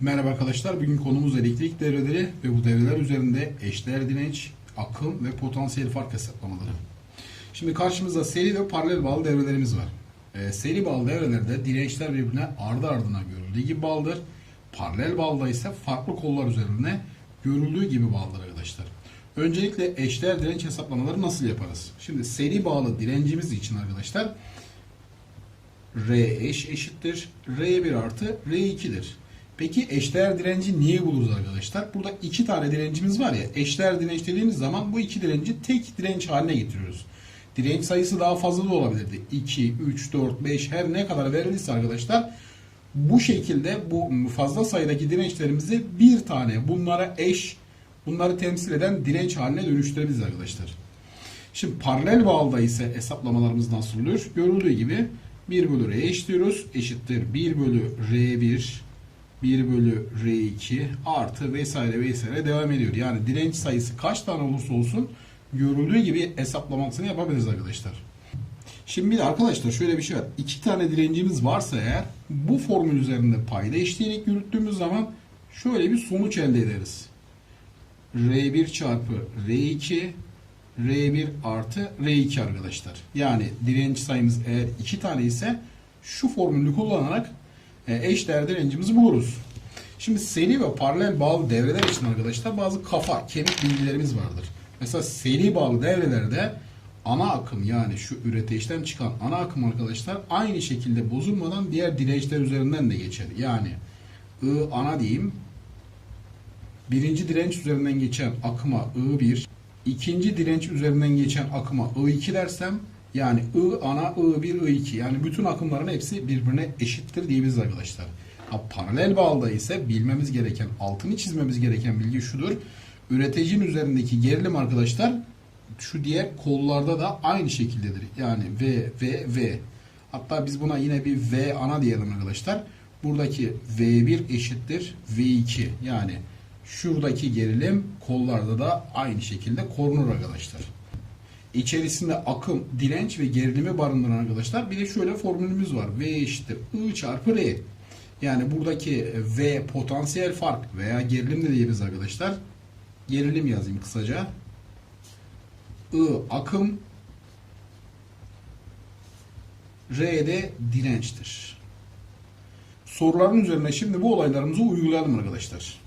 Merhaba arkadaşlar. Bugün konumuz elektrik devreleri ve bu devreler üzerinde eşdeğer direnç, akım ve potansiyel fark hesaplamaları. Şimdi karşımızda seri ve paralel bağlı devrelerimiz var. Ee, seri bağlı devrelerde dirençler birbirine ardı ardına görüldüğü gibi bağlıdır. Paralel bağlıda ise farklı kollar üzerine görüldüğü gibi bağlıdır arkadaşlar. Öncelikle eşdeğer direnç hesaplamaları nasıl yaparız? Şimdi seri bağlı direncimiz için arkadaşlar R eş eşittir. R1 artı R2'dir. Peki eşdeğer direnci niye buluruz arkadaşlar? Burada iki tane direncimiz var ya. Eşdeğer direnç dediğimiz zaman bu iki direnci tek direnç haline getiriyoruz. Direnç sayısı daha fazla da olabilirdi. 2, 3, 4, 5 her ne kadar verilirse arkadaşlar bu şekilde bu fazla sayıdaki dirençlerimizi bir tane bunlara eş bunları temsil eden direnç haline dönüştürebiliriz arkadaşlar. Şimdi paralel bağlıda ise hesaplamalarımız nasıl olur? Görüldüğü gibi 1 bölü R eşliyoruz. Eşittir 1 bölü R1 1 bölü R2 artı vesaire vesaire devam ediyor. Yani direnç sayısı kaç tane olursa olsun görüldüğü gibi hesaplamasını yapabiliriz arkadaşlar. Şimdi arkadaşlar şöyle bir şey var. İki tane direncimiz varsa eğer bu formül üzerinde payda eşleyerek yürüttüğümüz zaman şöyle bir sonuç elde ederiz. R1 çarpı R2 R1 artı R2 arkadaşlar. Yani direnç sayımız eğer iki tane ise şu formülü kullanarak e, eşdeğer direncimizi buluruz. Şimdi seri ve paralel bağlı devreler için arkadaşlar bazı kafa, kemik bilgilerimiz vardır. Mesela seri bağlı devrelerde ana akım yani şu üreteçten çıkan ana akım arkadaşlar aynı şekilde bozulmadan diğer dirençler üzerinden de geçer. Yani I ana diyeyim. Birinci direnç üzerinden geçen akıma I1, ikinci direnç üzerinden geçen akıma I2 dersem yani I ana I1 I2 yani bütün akımların hepsi birbirine eşittir diyebiliriz arkadaşlar. Ha, paralel bağlıda ise bilmemiz gereken, altını çizmemiz gereken bilgi şudur. Üreticinin üzerindeki gerilim arkadaşlar şu diğer kollarda da aynı şekildedir. Yani V, V, V. Hatta biz buna yine bir V ana diyelim arkadaşlar. Buradaki V1 eşittir V2. Yani şuradaki gerilim kollarda da aynı şekilde korunur arkadaşlar. İçerisinde akım, direnç ve gerilimi barındıran arkadaşlar. Bir de şöyle formülümüz var. V eşittir I çarpı R. Yani buradaki V potansiyel fark veya gerilim de diyebiliriz arkadaşlar. Gerilim yazayım kısaca. I akım R de dirençtir. Soruların üzerine şimdi bu olaylarımızı uygulayalım arkadaşlar.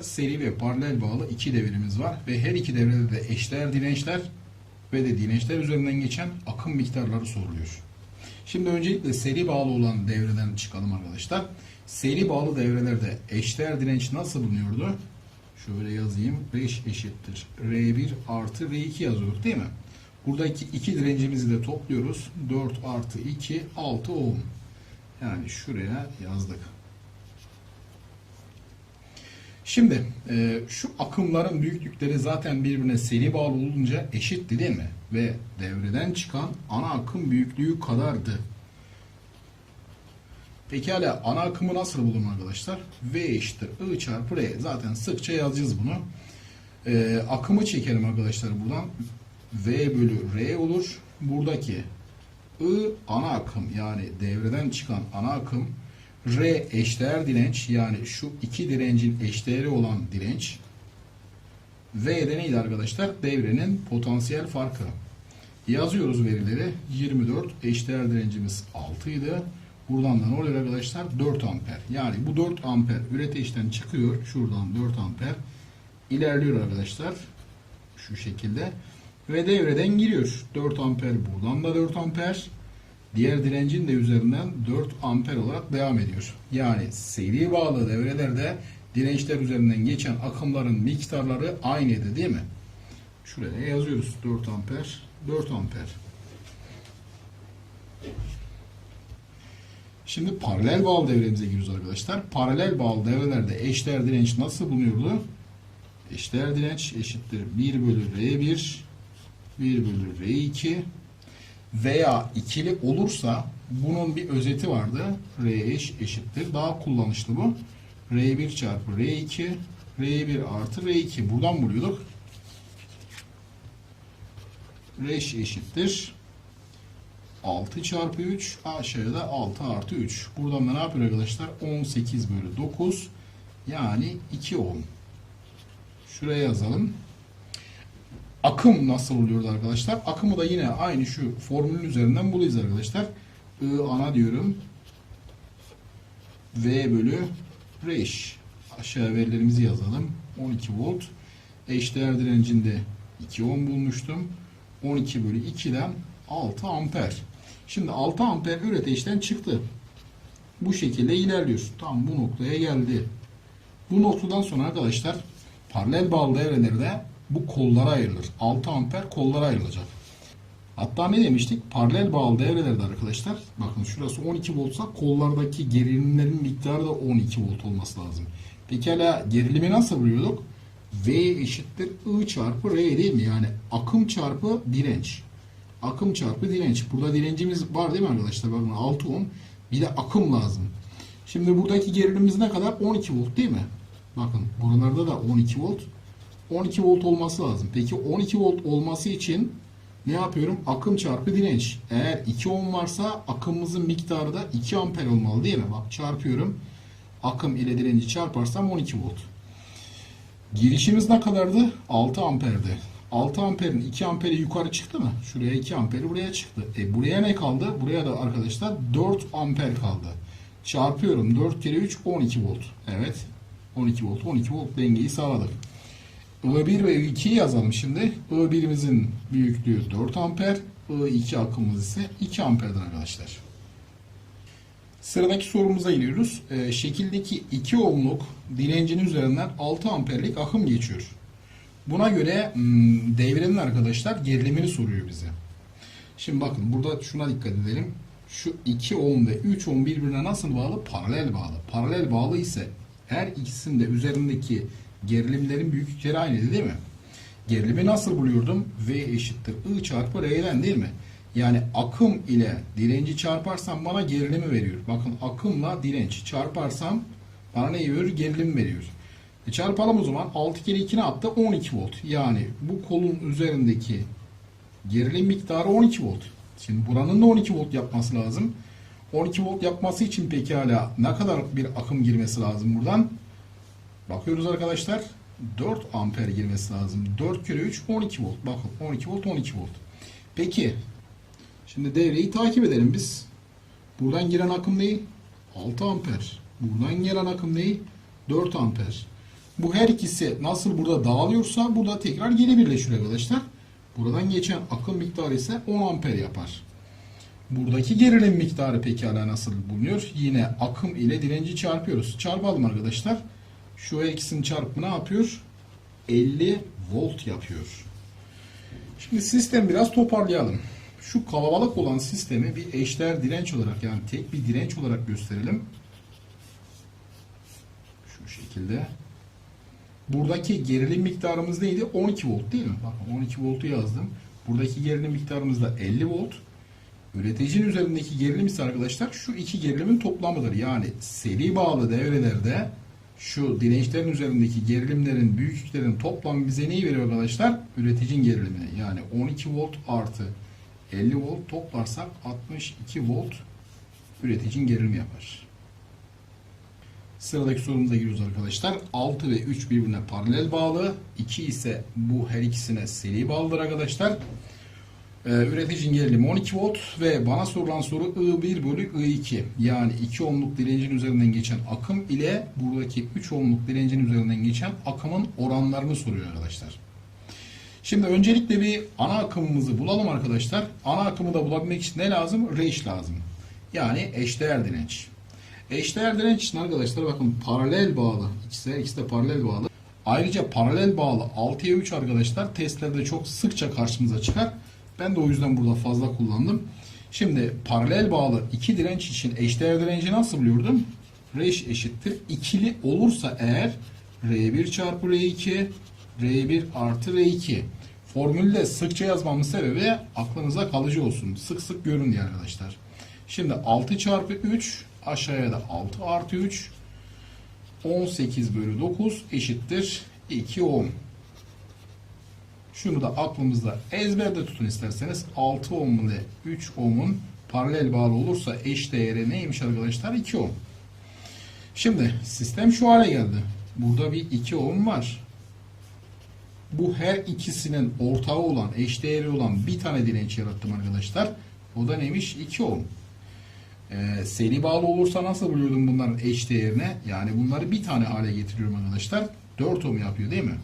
Seri ve paralel bağlı iki devremiz var ve her iki devrede de eşdeğer dirençler ve de dirençler üzerinden geçen akım miktarları soruluyor. Şimdi öncelikle seri bağlı olan devreden çıkalım arkadaşlar. Seri bağlı devrelerde eşdeğer direnç nasıl bulunuyordu? Şöyle yazayım. 5 eşittir. R1 artı R2 yazıyorduk değil mi? Buradaki iki direncimizi de topluyoruz. 4 artı 2 6 ohm. Yani şuraya yazdık. Şimdi e, şu akımların büyüklükleri zaten birbirine seri bağlı olunca eşitti değil mi? Ve devreden çıkan ana akım büyüklüğü kadardı. Pekala ana akımı nasıl bulunur arkadaşlar? V eşittir I çarpı R. Zaten sıkça yazacağız bunu. E, akımı çekelim arkadaşlar buradan. V bölü R olur. Buradaki I ana akım yani devreden çıkan ana akım R eşdeğer direnç yani şu iki direncin eşdeğeri olan direnç V de neydi arkadaşlar? Devrenin potansiyel farkı. Yazıyoruz verileri. 24 eşdeğer direncimiz 6 idi. Buradan da ne oluyor arkadaşlar? 4 amper. Yani bu 4 amper üreteçten çıkıyor. Şuradan 4 amper ilerliyor arkadaşlar. Şu şekilde. Ve devreden giriyor. 4 amper buradan da 4 amper. Diğer direncin de üzerinden 4 amper olarak devam ediyor. Yani seri bağlı devrelerde dirençler üzerinden geçen akımların miktarları aynıydı değil mi? Şuraya yazıyoruz 4 amper, 4 amper. Şimdi paralel bağlı devremize giriyoruz arkadaşlar. Paralel bağlı devrelerde eşdeğer direnç nasıl bulunuyordu? Eşdeğer direnç eşittir 1 bölü R1 1 bölü R2 veya ikili olursa bunun bir özeti vardı. R eş eşittir. Daha kullanışlı bu. R1 çarpı R2 R1 artı R2. Buradan buluyorduk. R eş eşittir. 6 çarpı 3 aşağıda 6 artı 3. Buradan da ne yapıyor arkadaşlar? 18 bölü 9 Yani 2 ohm. Şuraya yazalım. Akım nasıl oluyordu arkadaşlar? Akımı da yine aynı şu formülün üzerinden buluyuz arkadaşlar. I ana diyorum. V bölü reş. Aşağı verilerimizi yazalım. 12 volt. Eşdeğer direncinde 2 ohm bulmuştum. 12 bölü 2'den 6 amper. Şimdi 6 amper üreteçten çıktı. Bu şekilde ilerliyor. Tam bu noktaya geldi. Bu noktadan sonra arkadaşlar paralel bağlı devrelerde bu kollara ayrılır. 6 amper kollara ayrılacak. Hatta ne demiştik? Paralel bağlı devrelerde arkadaşlar bakın şurası 12 voltsa kollardaki gerilimlerin miktarı da 12 volt olması lazım. Pekala gerilimi nasıl buluyorduk? V eşittir I çarpı R değil mi? Yani akım çarpı direnç. Akım çarpı direnç. Burada direncimiz var değil mi arkadaşlar? Bakın 6 ohm. Bir de akım lazım. Şimdi buradaki gerilimimiz ne kadar? 12 volt değil mi? Bakın buralarda da 12 volt. 12 volt olması lazım. Peki 12 volt olması için ne yapıyorum? Akım çarpı direnç. Eğer 2 ohm varsa akımımızın miktarı da 2 amper olmalı değil mi? Bak çarpıyorum. Akım ile direnci çarparsam 12 volt. Girişimiz ne kadardı? 6 amperdi. 6 amperin 2 amperi yukarı çıktı mı? Şuraya 2 amperi buraya çıktı. E buraya ne kaldı? Buraya da arkadaşlar 4 amper kaldı. Çarpıyorum. 4 kere 3 12 volt. Evet. 12 volt. 12 volt dengeyi sağladık. I1 ve I2'yi yazalım şimdi. I1'imizin büyüklüğü 4 amper. I2 akımımız ise 2 amperdir arkadaşlar. Sıradaki sorumuza giriyoruz. Ee, şekildeki 2 ohmluk direncin üzerinden 6 amperlik akım geçiyor. Buna göre devrenin arkadaşlar gerilimini soruyor bize. Şimdi bakın burada şuna dikkat edelim. Şu 2 ohm ve 3 ohm birbirine nasıl bağlı? Paralel bağlı. Paralel bağlı ise her ikisinde üzerindeki gerilimlerin büyüklükleri aynıydı değil mi? Gerilimi nasıl buluyordum? V eşittir I çarpı R'den değil mi? Yani akım ile direnci çarparsam bana gerilimi veriyor. Bakın akımla direnç çarparsam bana ne veriyor? Gerilim veriyor. E çarpalım o zaman. 6 kere 2 ne yaptı? 12 volt. Yani bu kolun üzerindeki gerilim miktarı 12 volt. Şimdi buranın da 12 volt yapması lazım. 12 volt yapması için pekala ne kadar bir akım girmesi lazım buradan? Bakıyoruz arkadaşlar. 4 amper girmesi lazım. 4 kere 3 12 volt. Bakın 12 volt 12 volt. Peki şimdi devreyi takip edelim biz. Buradan giren akım ne? 6 amper. Buradan gelen akım ne? 4 amper. Bu her ikisi nasıl burada dağılıyorsa burada tekrar geri birleşiyor arkadaşlar. Buradan geçen akım miktarı ise 10 amper yapar. Buradaki gerilim miktarı pekala nasıl bulunuyor? Yine akım ile direnci çarpıyoruz. Çarpalım arkadaşlar. Şu ikisinin çarpımı ne yapıyor? 50 volt yapıyor. Şimdi sistemi biraz toparlayalım. Şu kalabalık olan sistemi bir eşdeğer direnç olarak yani tek bir direnç olarak gösterelim. Şu şekilde. Buradaki gerilim miktarımız neydi? 12 volt değil mi? Bakın 12 voltu yazdım. Buradaki gerilim miktarımız da 50 volt. Üreticinin üzerindeki gerilim ise arkadaşlar şu iki gerilimin toplamıdır. Yani seri bağlı devrelerde şu dirençlerin üzerindeki gerilimlerin büyüklüklerin toplamı bize neyi veriyor arkadaşlar? Üreticinin gerilimini. Yani 12 volt artı 50 volt toplarsak 62 volt üreticinin gerilimi yapar. Sıradaki sorumuza giriyoruz arkadaşlar. 6 ve 3 birbirine paralel bağlı. 2 ise bu her ikisine seri bağlıdır arkadaşlar. Ee, üreticinin gerilimi 12 volt ve bana sorulan soru I1 bölü I2 yani 2 ohmluk direncin üzerinden geçen akım ile buradaki 3 ohmluk direncin üzerinden geçen akımın oranlarını soruyor arkadaşlar. Şimdi öncelikle bir ana akımımızı bulalım arkadaşlar. Ana akımı da bulabilmek için ne lazım? Reş lazım. Yani eşdeğer direnç. Eşdeğer direnç için arkadaşlar bakın paralel bağlı. İkisi, ikisi de paralel bağlı. Ayrıca paralel bağlı 6'ya 3 arkadaşlar testlerde çok sıkça karşımıza çıkar. Ben de o yüzden burada fazla kullandım. Şimdi paralel bağlı iki direnç için eşdeğer direnci nasıl buluyordum? Reş eşittir. İkili olursa eğer R1 çarpı R2 R1 artı R2 formülde sıkça yazmamın sebebi aklınıza kalıcı olsun. Sık sık görün diye arkadaşlar. Şimdi 6 çarpı 3 aşağıya da 6 artı 3 18 bölü 9 eşittir 2 ohm. Şunu da aklımızda ezberde tutun isterseniz. 6 ohm ile 3 ohm'un paralel bağlı olursa eş değeri neymiş arkadaşlar? 2 ohm. Şimdi sistem şu hale geldi. Burada bir 2 ohm var. Bu her ikisinin ortağı olan, eşdeğeri olan bir tane direnç yarattım arkadaşlar. O da neymiş? 2 ohm. Ee, seri bağlı olursa nasıl buluyordum bunların eşdeğerine? Yani bunları bir tane hale getiriyorum arkadaşlar. 4 ohm yapıyor değil mi?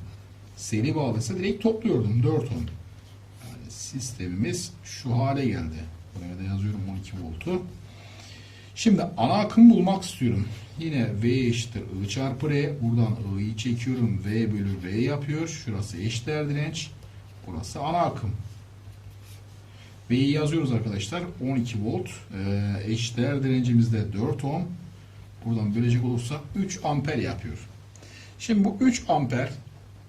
Seri bağlıysa direkt topluyordum 4 ohm. Yani sistemimiz şu hale geldi. Buraya da yazıyorum 12 voltu. Şimdi ana akım bulmak istiyorum. Yine V eşittir I çarpı R. Buradan I'yi çekiyorum. V bölü R yapıyor. Şurası eşdeğer direnç. Burası ana akım. V'yi yazıyoruz arkadaşlar. 12 volt. Ee, eşdeğer direncimiz de 4 ohm. Buradan bölecek olursa 3 amper yapıyor. Şimdi bu 3 amper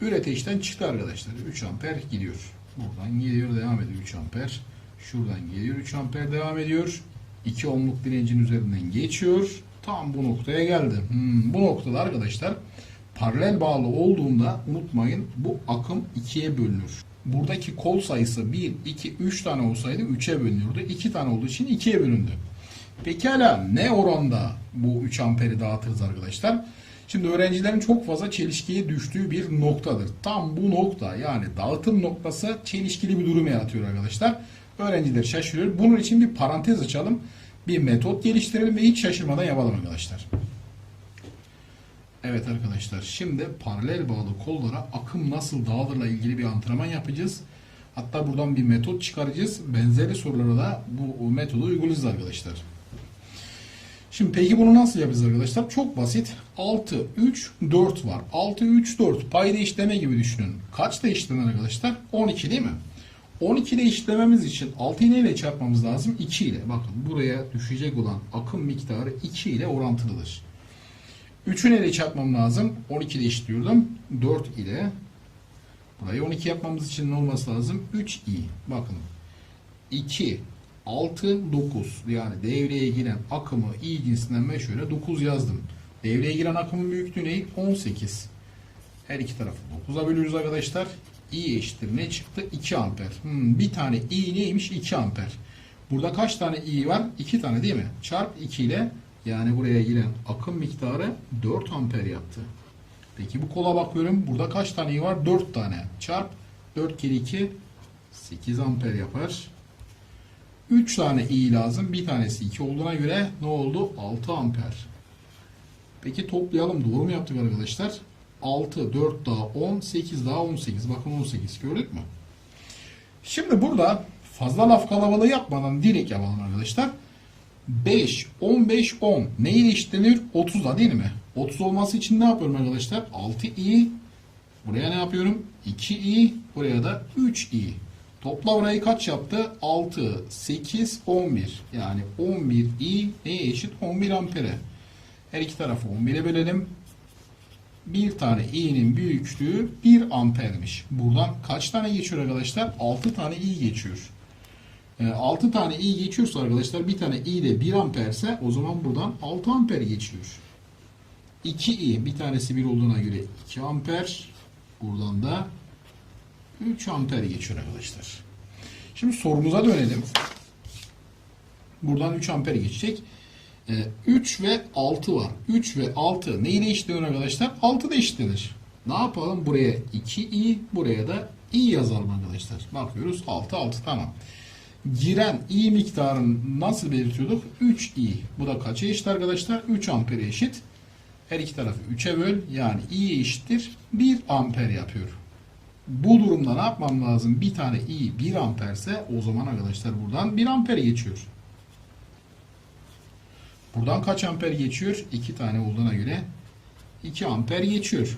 üreteçten çıktı arkadaşlar. 3 amper gidiyor. Buradan geliyor devam ediyor 3 amper. Şuradan geliyor 3 amper devam ediyor. 2 ohmluk direncin üzerinden geçiyor. Tam bu noktaya geldi. Hmm, bu noktada arkadaşlar paralel bağlı olduğunda unutmayın bu akım ikiye bölünür. Buradaki kol sayısı 1, 2, 3 tane olsaydı 3'e bölünürdü. 2 tane olduğu için 2'ye bölündü. Pekala ne oranda bu 3 amperi dağıtırız arkadaşlar? Şimdi öğrencilerin çok fazla çelişkiye düştüğü bir noktadır. Tam bu nokta yani dağıtım noktası çelişkili bir durum yaratıyor arkadaşlar. Öğrenciler şaşırıyor. Bunun için bir parantez açalım. Bir metot geliştirelim ve hiç şaşırmadan yapalım arkadaşlar. Evet arkadaşlar şimdi paralel bağlı kollara akım nasıl dağılırla ilgili bir antrenman yapacağız. Hatta buradan bir metot çıkaracağız. Benzeri sorulara da bu metodu uygulayacağız arkadaşlar. Şimdi peki bunu nasıl yapacağız arkadaşlar? Çok basit. 6, 3, 4 var. 6, 3, 4 payda işleme gibi düşünün. Kaçta işlenir arkadaşlar? 12 değil mi? 12 ile işlememiz için 6 ile çarpmamız lazım? 2 ile. Bakın buraya düşecek olan akım miktarı 2 ile orantılıdır. 3'ü neyle çarpmam lazım? 12 ile işliyordum. 4 ile. Burayı 12 yapmamız için ne olması lazım? 3i. Bakın. 2, 6, 9. Yani devreye giren akımı i cinsinden ben şöyle 9 yazdım. Devreye giren akımın büyüklüğü ne? 18. Her iki tarafı 9'a bölüyoruz arkadaşlar. I eşittir ne çıktı? 2 amper. Hmm, bir tane I neymiş? 2 amper. Burada kaç tane I var? 2 tane değil mi? Çarp 2 ile yani buraya giren akım miktarı 4 amper yaptı. Peki bu kola bakıyorum. Burada kaç tane I var? 4 tane. Çarp 4 kere 2 8 amper yapar. 3 tane I lazım. Bir tanesi 2 olduğuna göre ne oldu? 6 amper. Peki toplayalım. Doğru mu yaptık arkadaşlar? 6, 4 daha 10, 8 daha 18. Bakın 18 gördük mü? Şimdi burada fazla laf kalabalığı yapmadan direkt yapalım arkadaşlar. 5, 15, 10 neyle eşitlenir? 30'la değil mi? 30 olması için ne yapıyorum arkadaşlar? 6i buraya ne yapıyorum? 2i buraya da 3i. Topla burayı kaç yaptı? 6, 8, 11. Yani 11i neye eşit? 11 ampere. Her iki tarafı 11'e bölelim. Bir tane i'nin büyüklüğü 1 ampermiş. Buradan kaç tane geçiyor arkadaşlar? 6 tane i geçiyor. 6 tane i geçiyorsa arkadaşlar bir tane i de 1 amperse o zaman buradan 6 amper geçiyor. 2 i bir tanesi 1 olduğuna göre 2 amper. Buradan da 3 amper geçiyor arkadaşlar. Şimdi sorumuza dönelim. Buradan 3 amper geçecek. 3 ve 6 var. 3 ve 6 neyle eşitlenir arkadaşlar? 6 da eşitlenir. Ne yapalım? Buraya 2i, buraya da i yazalım arkadaşlar. Bakıyoruz 6, 6 tamam. Giren i miktarını nasıl belirtiyorduk? 3i. Bu da kaça eşit arkadaşlar? 3 ampere eşit. Her iki tarafı 3'e böl. Yani i eşittir 1 amper yapıyor. Bu durumda ne yapmam lazım? Bir tane i 1 amperse o zaman arkadaşlar buradan 1 amper geçiyor. Buradan kaç amper geçiyor? 2 tane olduğuna göre 2 amper geçiyor.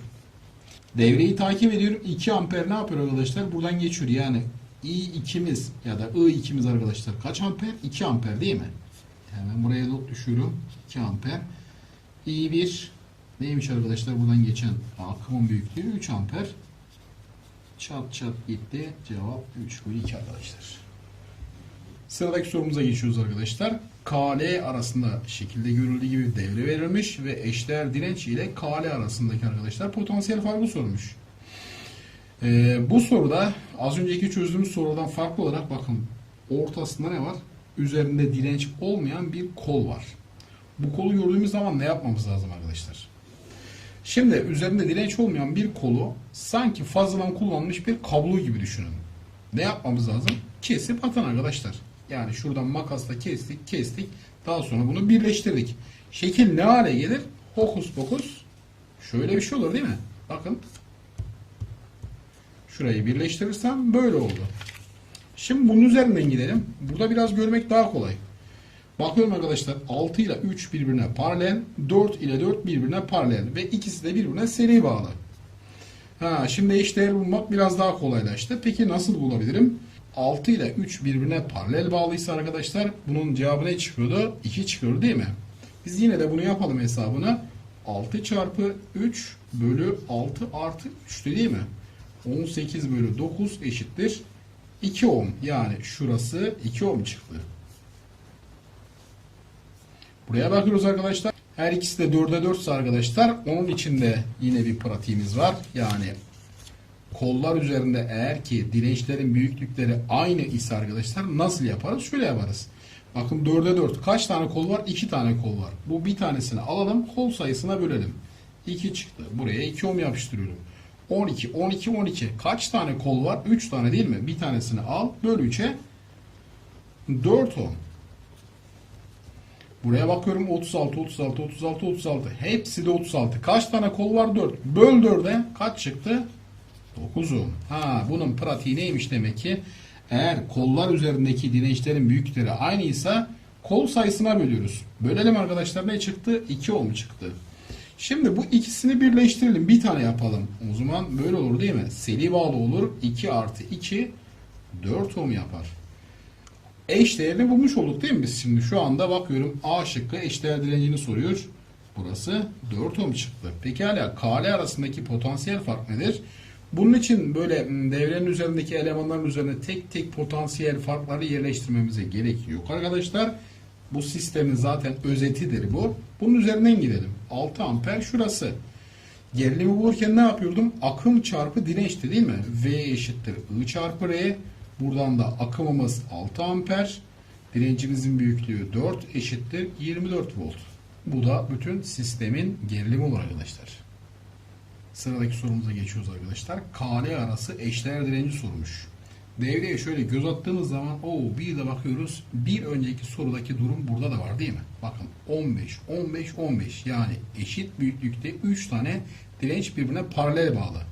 Devreyi takip ediyorum. 2 amper ne yapıyor arkadaşlar? Buradan geçiyor. Yani I2'miz ya da I2'miz arkadaşlar kaç amper? 2 amper değil mi? Hemen buraya not düşüyorum. 2 amper. I1 neymiş arkadaşlar? Buradan geçen akımın büyüklüğü 3 amper. Çat çat gitti. Cevap 3 bölü 2 arkadaşlar. Sıradaki sorumuza geçiyoruz arkadaşlar. KL arasında şekilde görüldüğü gibi devre verilmiş ve eşdeğer direnç ile KL arasındaki arkadaşlar potansiyel farkı sormuş. Ee, bu soruda az önceki çözdüğümüz sorudan farklı olarak bakın ortasında ne var? Üzerinde direnç olmayan bir kol var. Bu kolu gördüğümüz zaman ne yapmamız lazım arkadaşlar? Şimdi üzerinde direnç olmayan bir kolu sanki fazladan kullanılmış bir kablo gibi düşünün. Ne yapmamız lazım? Kesip atın arkadaşlar. Yani şuradan makasla kestik, kestik. Daha sonra bunu birleştirdik. Şekil ne hale gelir? Hokus pokus. Şöyle bir şey olur değil mi? Bakın. Şurayı birleştirirsem böyle oldu. Şimdi bunun üzerinden gidelim. Burada biraz görmek daha kolay. Bakıyorum arkadaşlar 6 ile 3 birbirine paralel, 4 ile 4 birbirine paralel ve ikisi de birbirine seri bağlı. Ha, şimdi eşdeğer bulmak biraz daha kolaylaştı. Peki nasıl bulabilirim? 6 ile 3 birbirine paralel bağlıysa arkadaşlar bunun cevabı ne çıkıyordu? 2 çıkıyor değil mi? Biz yine de bunu yapalım hesabını. 6 çarpı 3 bölü 6 artı 3 değil mi? 18 bölü 9 eşittir 2 ohm. Yani şurası 2 ohm çıktı. Buraya bakıyoruz arkadaşlar. Her ikisi de 4'e 4 ise arkadaşlar onun içinde yine bir pratiğimiz var. Yani kollar üzerinde eğer ki dirençlerin büyüklükleri aynı ise arkadaşlar nasıl yaparız? Şöyle yaparız. Bakın 4'e 4. Kaç tane kol var? 2 tane kol var. Bu bir tanesini alalım. Kol sayısına bölelim. 2 çıktı. Buraya 2 ohm yapıştırıyorum. 12, 12, 12. Kaç tane kol var? 3 tane değil mi? Bir tanesini al. Böl 3'e 4 ohm. Buraya bakıyorum 36, 36, 36, 36. Hepsi de 36. Kaç tane kol var? 4. Böl 4'e kaç çıktı? 9 ohm. Ha, bunun pratiği neymiş demek ki? Eğer kollar üzerindeki dirençlerin büyükleri aynıysa kol sayısına bölüyoruz. Bölelim arkadaşlar ne çıktı? 2 ohm çıktı. Şimdi bu ikisini birleştirelim. Bir tane yapalım. O zaman böyle olur değil mi? Seri bağlı olur. 2 artı 2 4 ohm yapar. Eş değerini bulmuş olduk değil mi biz şimdi? Şu anda bakıyorum A şıkkı eşdeğer direncini soruyor. Burası 4 ohm çıktı. Pekala KL arasındaki potansiyel fark nedir? Bunun için böyle devrenin üzerindeki elemanların üzerine tek tek potansiyel farkları yerleştirmemize gerek yok arkadaşlar. Bu sistemin zaten özetidir bu. Bunun üzerinden gidelim. 6 amper şurası. Gerilimi bulurken ne yapıyordum? Akım çarpı dirençti değil mi? V eşittir I çarpı R. Buradan da akımımız 6 amper. Direncimizin büyüklüğü 4 eşittir 24 volt. Bu da bütün sistemin gerilimi olur arkadaşlar. Sıradaki sorumuza geçiyoruz arkadaşlar. KL arası eşdeğer direnci sormuş. Devreye şöyle göz attığımız zaman o bir de bakıyoruz. Bir önceki sorudaki durum burada da var değil mi? Bakın 15, 15, 15 yani eşit büyüklükte 3 tane direnç birbirine paralel bağlı.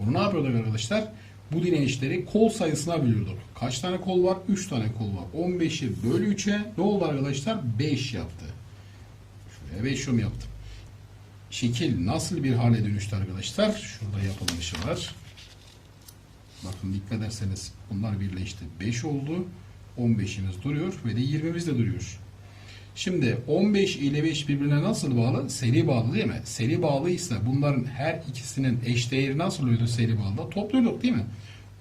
Bunu ne yapıyorduk arkadaşlar? Bu dirençleri kol sayısına bölüyorduk. Kaç tane kol var? 3 tane kol var. 15'i bölü 3'e ne oldu arkadaşlar? 5 yaptı. Şuraya 5 ohm yaptım. Şekil nasıl bir hale dönüştü arkadaşlar? Şurada yapılmışı var. Bakın dikkat ederseniz bunlar birleşti. 5 oldu. 15'imiz duruyor ve de 20'miz de duruyor. Şimdi 15 ile 5 birbirine nasıl bağlı? Seri bağlı değil mi? Seri bağlıysa bunların her ikisinin eşdeğeri nasıl oluyordu seri bağlı? Topluyorduk değil mi?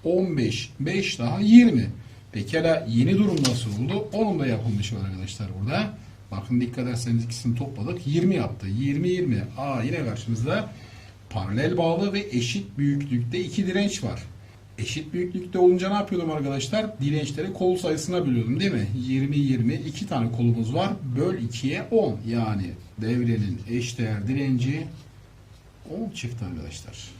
15, 5 daha 20. Pekala yeni durum nasıl oldu? Onun da yapılmış var arkadaşlar burada. Bakın dikkat ederseniz ikisini topladık. 20 yaptı. 20, 20. Aa yine karşımızda paralel bağlı ve eşit büyüklükte iki direnç var. Eşit büyüklükte olunca ne yapıyordum arkadaşlar? Dirençleri kol sayısına bölüyordum değil mi? 20 20 iki tane kolumuz var. Böl 2'ye 10. Yani devrenin eşdeğer direnci 10 çıktı arkadaşlar.